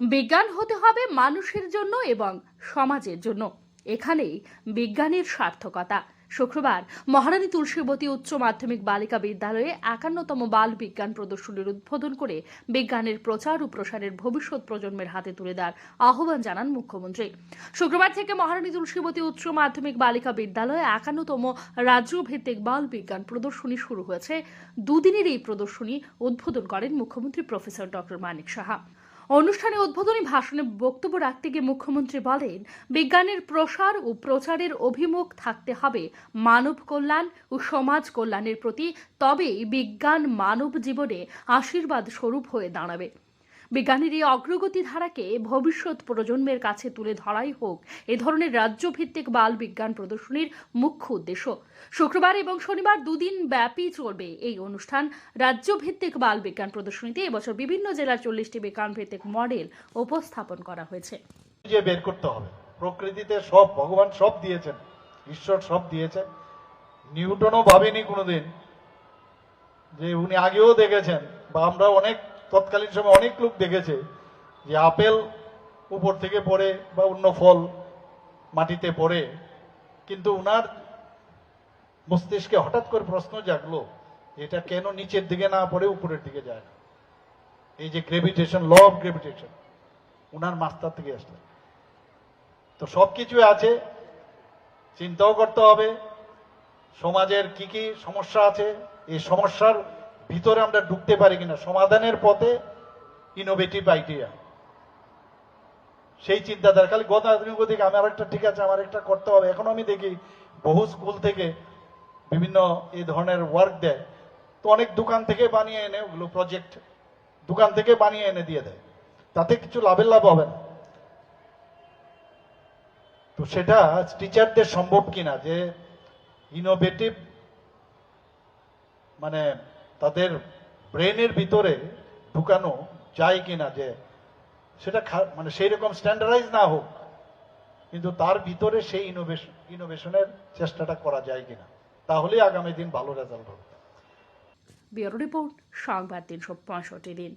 বিজ্ঞান হতে হবে মানুষের জন্য এবং সমাজের জন্য। এখানেই বিজ্ঞানের সার্থকতা। শুক্রবার মহারানী তুলসীবতী উচ্চ মাধ্যমিক বালিকা বিদ্যালয়ে একান্নতম বাল বিজ্ঞান প্রদর্শনীর উদ্বোধন করে বিজ্ঞানের প্রচার ও প্রসারের ভবিষ্যৎ প্রজন্মের হাতে তুলে দেওয়ার আহ্বান জানান মুখ্যমন্ত্রী। শুক্রবার থেকে মহারানী তুলসীবতী উচ্চ মাধ্যমিক বালিকা বিদ্যালয়ে একান্নতম রাজ্যভিত্তিক বাল বিজ্ঞান প্রদর্শনী শুরু হয়েছে। দুদিনের এই প্রদর্শনী উদ্বোধন করেন মুখ্যমন্ত্রী প্রফেসর ডক্টর মানিক সাহা। অনুষ্ঠানে উদ্বোধনী ভাষণে বক্তব্য রাখতে গিয়ে মুখ্যমন্ত্রী বলেন, বিজ্ঞানের প্রসার ও প্রচারের অভিমুখ থাকতে হবে মানব কল্যাণ ও সমাজ কল্যাণের প্রতি। তবেই বিজ্ঞান মানব জীবনে আশীর্বাদ স্বরূপ হয়ে দাঁড়াবে। বিজ্ঞানের এই অগ্রগতি ধারাকে ভবিষ্যৎ প্রজন্মের কাছে তুলে ধরাই হোক, এ ধরনের রাজ্যভিত্তিক বাল বিজ্ঞান প্রদর্শনীর মুখ্য উদ্দেশ্য। শুক্রবার এবং শনিবার দুদিন ব্যাপী চলবে এই অনুষ্ঠান। রাজ্যভিত্তিক বাল বিজ্ঞান প্রদর্শনীতে এবছর বিভিন্ন জেলার চল্লিশটি বিজ্ঞান ভিত্তিক মডেল উপস্থাপন করা হয়েছে। খুঁজে বের করতে হবে। প্রকৃতিতে সব, ভগবান সব দিয়েছেন, ঈশ্বর সব দিয়েছেন। নিউটনও ভাবেনি কোনোদিন যে উনি আগেও দেখেছেন বা আমরা অনেক তৎকালীন সময় অনেক লোক দেখেছে যে আপেল উপর থেকে পড়ে বা অন্য ফল মাটিতে পড়ে। কিন্তু উনার মস্তিষ্কে হঠাৎ করে প্রশ্ন জাগলো, এটা কেন নিচের দিকে না পড়ে, উপরের দিকে যায় এই যে গ্রেভিটেশন ল অফ গ্রেভিটেশন উনার মাস্টার থেকে আসলেন তো সবকিছু আছে, চিন্তাও করতে হবে, সমাজের কি কি সমস্যা আছে, এই সমস্যার ভিতরে আমরা ঢুকতে পারি কিনা, সমাধানের পথে ইনোভেটিভ আইডিয়া সেই চিন্তাধারা, খালি গতানুগতিক দিকে আমার একটা ঠিক আছে, আমার একটা করতে হবে। এখন আমি দেখি বহু স্কুল থেকে বিভিন্ন এই ধরনের ওয়ার্ক দেয়। তো অনেক দোকান থেকে বানিয়ে এনে, ওগুলো প্রজেক্ট দোকান থেকে বানিয়ে এনে দিয়ে দেয়। তাতে কিছু লাভের লাভ হবে না। তো সেটা টিচারদের সম্ভব কিনা যে ইনোভেটিভ মানে তাদের ব্রেনের ভিতরে ঢুকানো যায় কি না যে সেটা মানে সেই রকম স্ট্যান্ডার্ডাইজ না হোক, কিন্তু তার ভিতরে সেই ইনোভেশন ইনোভেশনের চেষ্টাটা করা যায় কিনা, তাহলেই আগামী দিন ভালো রেজাল্ট হবে। ব্যুরো রিপোর্ট, সংবাদ তিনশো পঁয়ষট্টি দিন।